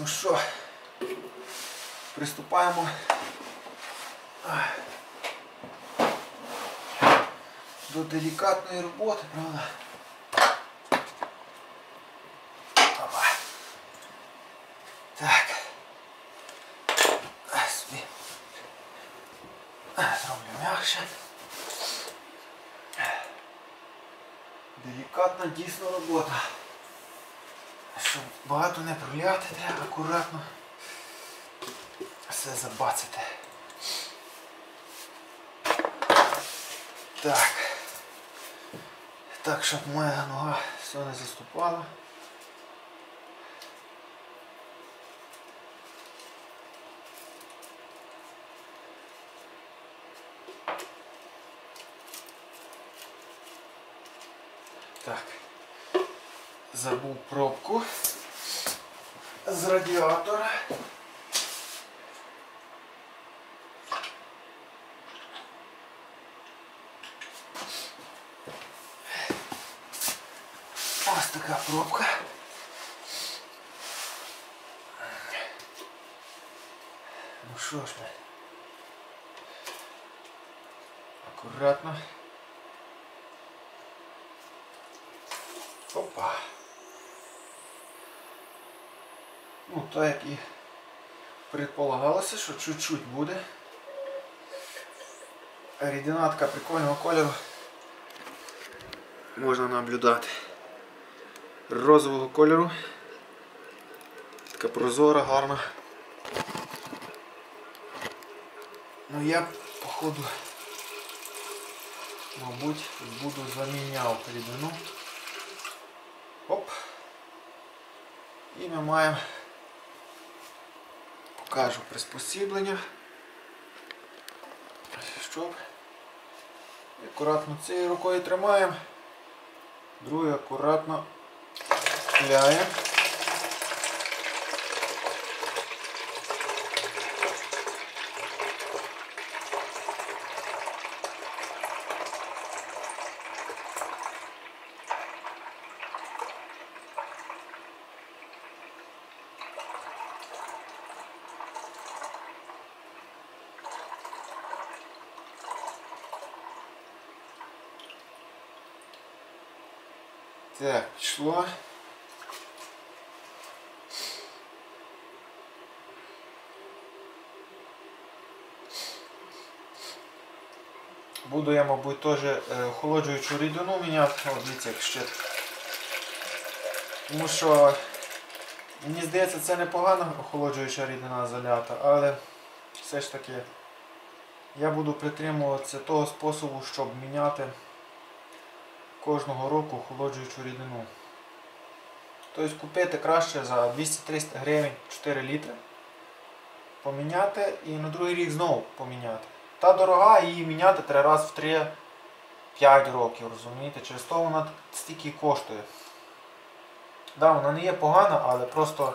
Ну що, приступаємо. До делікатної роботи, правда? Опа. Так. А, Собі. А, Зроблю м'якше. Делікатна дійсно робота. Щоб багато не проляти, треба акуратно все забацати. Так. Так, щоб моя нога все не заступала. Забув пробку з радіатора. Ось така пробка. Ну що ж ми. Акуратно. Опа. Ну, так як і предполагалося, що чуть-чуть буде. Рідина така прикольного кольору можна наблюдати. Розового кольору. Така прозора, гарна. Ну я походу мабуть буду заміняв рідину. Оп. І ми маємо, покажу приспосіблення, щоб акуратно цією рукою тримаємо, другою акуратно пляємо. Так, пішло. Буду я, мабуть, теж е, охолоджуючу рідину міняти, дивіться, як ще. Тому що, мені здається, це непогана охолоджуюча рідина залята, але все ж таки я буду притримуватися того способу, щоб міняти кожного року охолоджуючу рідину. Тобто купити краще за 200-300 гривень 4 літри, поміняти і на другий рік знову поміняти. Та дорога, її міняти треба раз в 3-5 років, розумієте? Через то вона стільки коштує. Да, вона не є погана, але просто,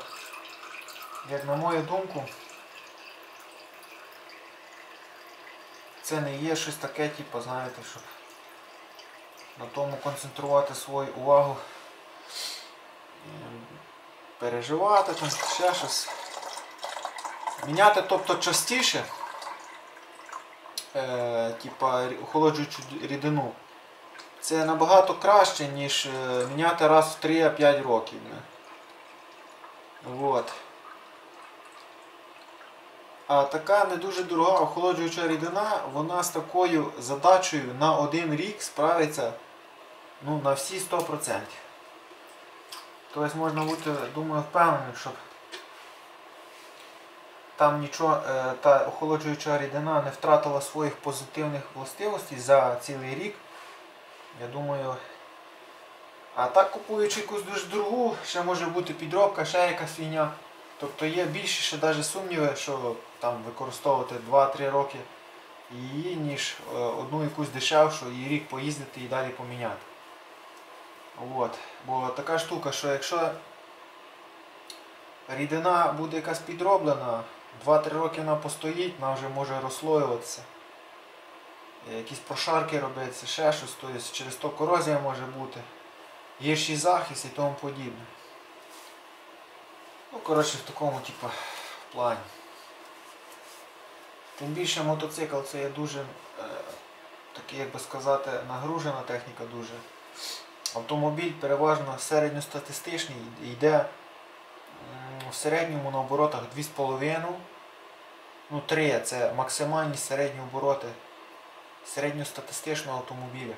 як на мою думку, це не є щось таке, типу, знаєте, щоб на тому концентрувати свою увагу, переживати там, ще щось. Міняти тобто частіше, е, типа охолоджуючу рідину. Це набагато краще, ніж е, міняти раз в 3-5 років. Не? Вот. А така не дуже дорога охолоджуюча рідина, вона з такою задачею на один рік справиться ну, на всі 100%. Тобто можна бути, думаю, впевненим, щоб там нічого, е, та охолоджуюча рідина не втратила своїх позитивних властивостей за цілий рік. Я думаю. А так купуючи якусь дуже дорогу, ще може бути підробка, ще якась фігня. Тобто є більше ще навіть сумніви, що там використовувати 2-3 роки її, ніж е, одну якусь дешевшу і рік поїздити і далі поміняти. От. Бо така штука, що якщо рідина буде якась підроблена, 2-3 роки вона постоїть, вона вже може розслоюватися. Е, Якісь прошарки робиться, ще щось, тобто через то корозія може бути, гірший захист і тому подібне. Ну, коротше, в такому, типу, плані. Тим більше мотоцикл це є дуже, е, такий, як би сказати, нагружена техніка дуже. Автомобіль переважно середньостатистичний, йде в середньому на оборотах 2,5. Ну, 3 це максимальні середні обороти середньостатистичного автомобіля.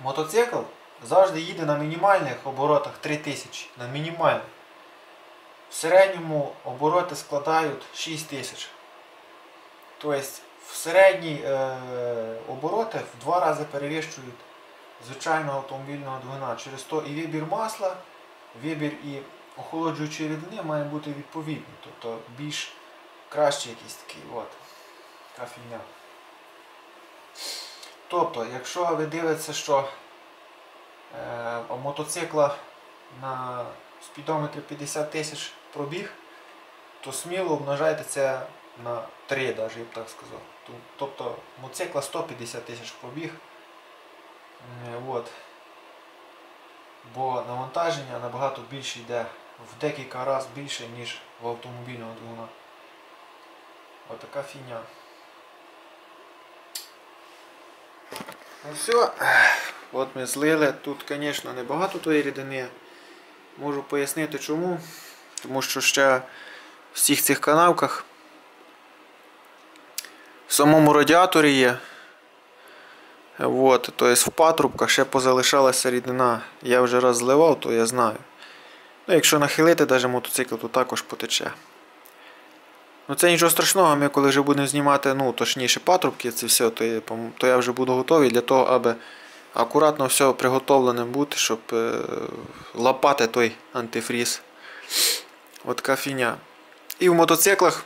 Мотоцикл завжди їде на мінімальних оборотах 3000. На мінімальних. В середньому обороти складають 6000. Тобто в середні е, обороти в два рази перевищують звичайного автомобільного двигуна. Через то і вибір масла, вибір і охолоджуючої рідини має бути відповідний. Тобто більш кращий якийсь такий. От. Така фігня. Тобто, якщо ви дивитеся, що е, мотоцикла на спідометрі 50 тисяч пробіг, то сміло обмножайте це на 3, навіть, я б так сказав. Тобто мотоцикла 150 тисяч пробіг. Е, От. Бо навантаження набагато більше йде в декілька разів більше, ніж в автомобільного двигуна. Отака фігня. Ну все. От ми злили. Тут, звісно, небагато тої рідини. Можу пояснити чому. Тому що ще в всіх цих канавках в самому радіаторі є. От, тобто в патрубках ще позалишалася рідина. Я вже раз зливав, то я знаю. Ну, якщо нахилити навіть мотоцикл, то також потече. Ну це нічого страшного, ми коли вже будемо знімати, ну, точніше патрубки, це все, то я, то я вже буду готовий для того, аби акуратно все приготовленим бути, щоб е, лапати той антифріз. От така фігня. І в мотоциклах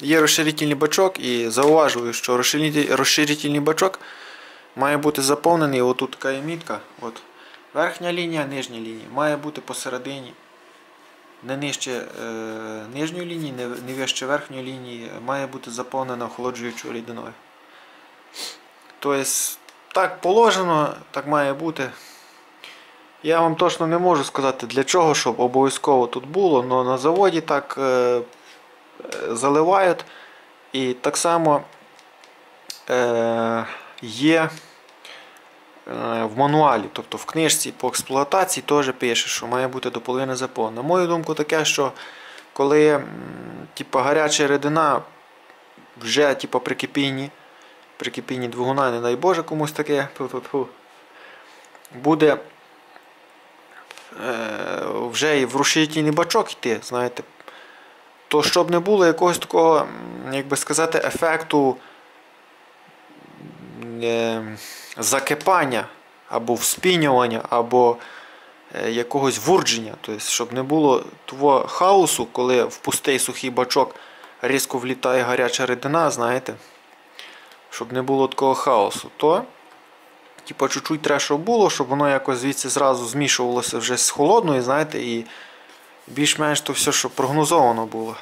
є розширительний бачок, і зауважую, що розширитель- розширительний бачок має бути заповнений, отут така є мітка. От. Верхня лінія, нижня лінія. Має бути посередині. Не нижче е, нижньої лінії, не, не вище верхньої лінії, має бути заповнена охолоджуючою рідиною. Тобто, так положено, так має бути. Я вам точно не можу сказати для чого, щоб обов'язково тут було, але на заводі так е, е, заливають. І так само е, є е, в мануалі, тобто в книжці по експлуатації теж пише, що має бути до половини заповнена. На мою думку, таке, що коли типу, гаряча рідина вже типу, при кипінні, при кипінні двигуна, не дай Боже комусь таке, буде е, вже і в рушительний бачок йти, знаєте, то щоб не було якогось такого, як би сказати, ефекту закипання або вспінювання, або е, якогось вурдження, тобто, щоб не було того хаосу, коли в пустий сухий бачок різко влітає гаряча рідина, знаєте, щоб не було такого хаосу, то типу, чуть-чуть треба, було, щоб воно якось звідси зразу змішувалося вже з холодною, знаєте, і більш-менш то все, щоб прогнозовано було.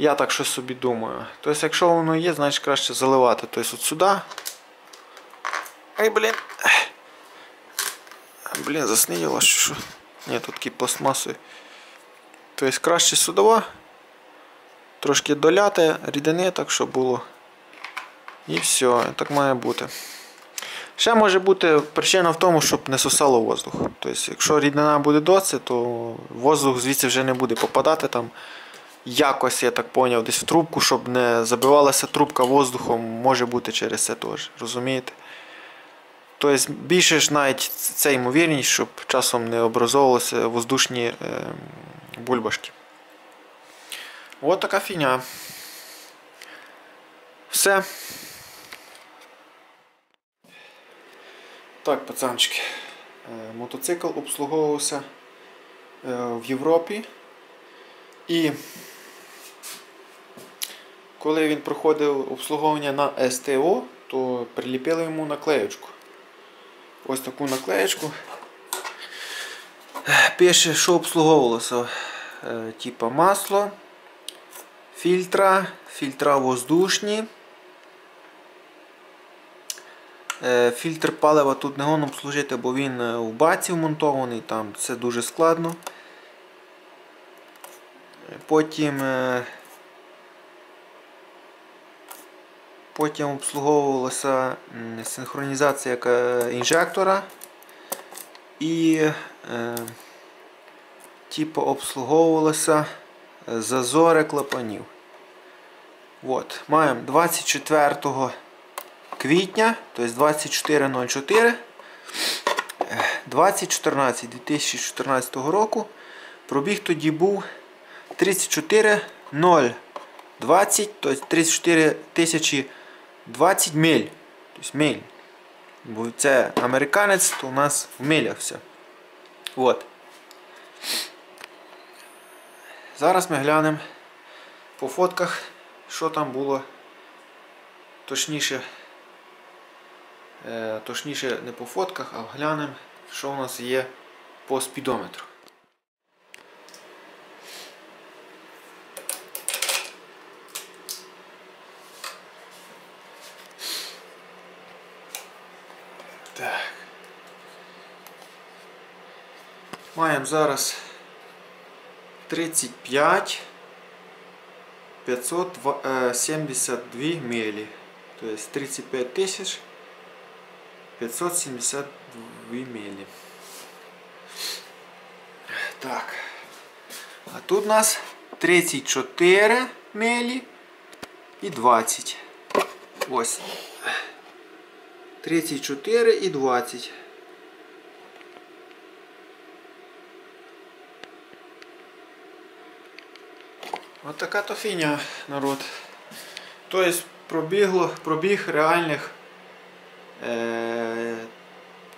Я так щось собі думаю. Тобто, якщо воно є, значить краще заливати. Тобто от сюди. Ай, блін. Блін, засниділо, що що. Ні, тут такі пластмасові. Тобто краще сюди. Трошки доляти рідини, так щоб було. І все, так має бути. Ще може бути причина в тому, щоб не сосало воздух. Тобто, якщо рідина буде досить, то воздух звідси вже не буде попадати там. Якось, я так поняв, десь в трубку, щоб не забивалася трубка воздухом, може бути через це теж. Розумієте? Тобто більше ж навіть це ймовірність, щоб часом не образовувалися воздушні е, бульбашки. От така фігня. Все. Так, пацанчики. Е, Мотоцикл обслуговувався е, в Європі. І коли він проходив обслуговування на СТО, то приліпили йому наклеєчку. Ось таку наклеєчку. Пише, що обслуговувалося. Е, Типа масло, фільтра, фільтра воздушні. Е, Фільтр палива тут не гон обслужити, бо він е, у баці вмонтований, там це дуже складно. Потім е, потім обслуговувалася синхронізація інжектора і е, типу обслуговувалося е, зазори клапанів. От, маємо 24 квітня, тобто 24.04 2014 2014 року. Пробіг тоді був 34 020, тобто 34 тисячі 20 миль. Тобто миль. Бо це американець, то у нас в милях все. От. Зараз ми глянемо по фотках, що там було точніше. Е, точніше не по фотках, а глянемо, що у нас є по спідометру. Маємо зараз 35 572 милі. Тобто 35 тисяч 572 милі. Так. А тут у нас 34 милі і 20. Ось. 34 і 20. От така то фіня, народ. Тобто пробігло, пробіг реальних е,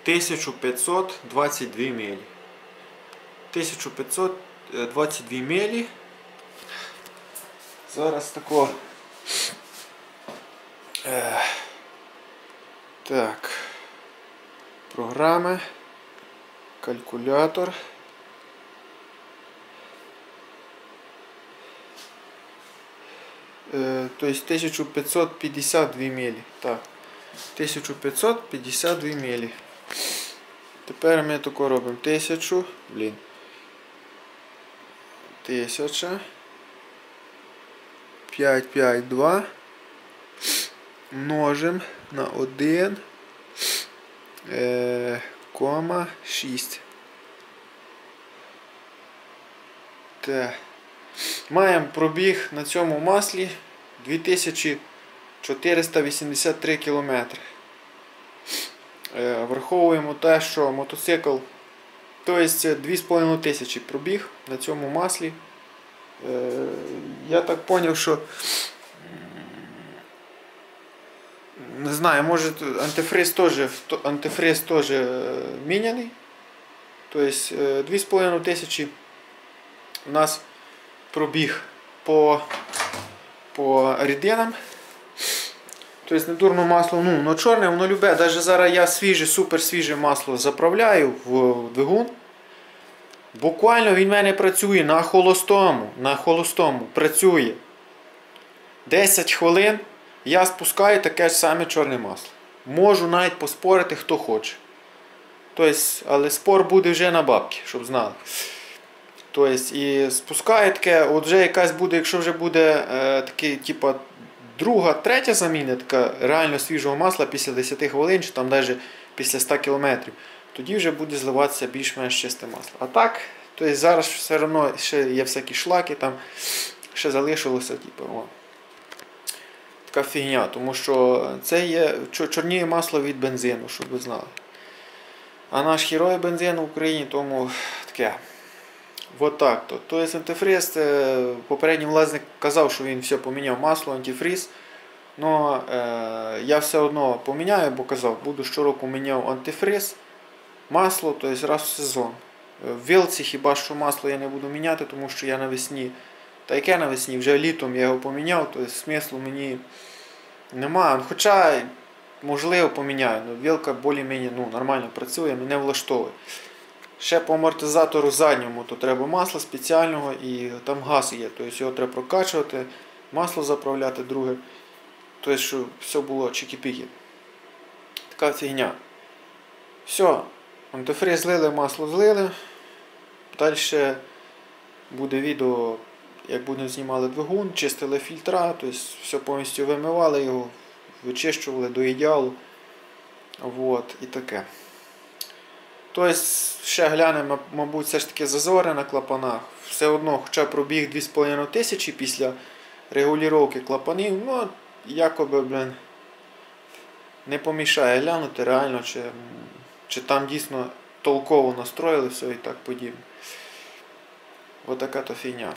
1522 милі. 1522 милі. Зараз тако. Е, так. Програми. Калькулятор. То есть 1552 милі. Так. 1552 милі. Тепер ми тако робимо 1000, блін. 1000 552 множим на 1 е, кома 6. Так. Маємо пробіг на цьому маслі 2483 км. Е, Враховуємо те, що мотоцикл, тобто це 2500 пробіг на цьому маслі. Е, Я так зрозумів, що не знаю, може антифриз теж, антифриз теж е, міняний. Тобто е, 2500 у нас пробіг по, по рідинам. Тобто не дурно масло, ну, воно чорне, воно любе. Навіть зараз я свіже, супер свіже масло заправляю в двигун. Буквально він в мене працює на холостому. На холостому працює 10 хвилин. Я спускаю таке ж саме чорне масло. Можу навіть поспорити, хто хоче. Тобто, але спор буде вже на бабки, щоб знали. Тобто, і спускає таке, от вже якась буде, якщо вже буде е, такий, типа, друга, третя заміна, така реально свіжого масла після 10 хвилин, чи там навіть після 100 км, тоді вже буде зливатися більш-менш чисте масло. А так, тобто зараз все одно ще є всякі шлаки, там ще залишилося, типу, о, така фігня, тому що це є чорніє масло від бензину, щоб ви знали. А наш герой бензину в Україні тому таке. Вот так то. Тобто антифриз, е, попередній власник казав, що він все поміняв масло, антифриз. Но е, я все одно поміняю, бо казав, буду щороку міняв антифриз, масло, тобто раз в сезон. Е, В вилці хіба що масло я не буду міняти, тому що я навесні, та яке навесні, вже літом я його поміняв, тобто смислу мені немає. Хоча, можливо, поміняю, але вилка більш-менш ну, нормально працює, мене влаштовує. Ще по амортизатору задньому то треба масло спеціального і там газ є. Тобто його треба прокачувати, масло заправляти друге. Тобто, щоб все було чики-піки. Така фігня. Все, антифриз злили, масло злили. Далі буде відео як будемо знімали двигун, чистили фільтра, тобто все повністю вимивали його, вичищували до ідеалу. Вот, і таке. Тобто, ще глянемо, мабуть, все ж таки зазори на клапанах. Все одно, хоча пробіг 2,5 тисячі після регулювання клапанів, ну, якоби, блин, не помішає глянути реально, чи, чи там дійсно толково настроїли все і так подібне. Отака то фігня.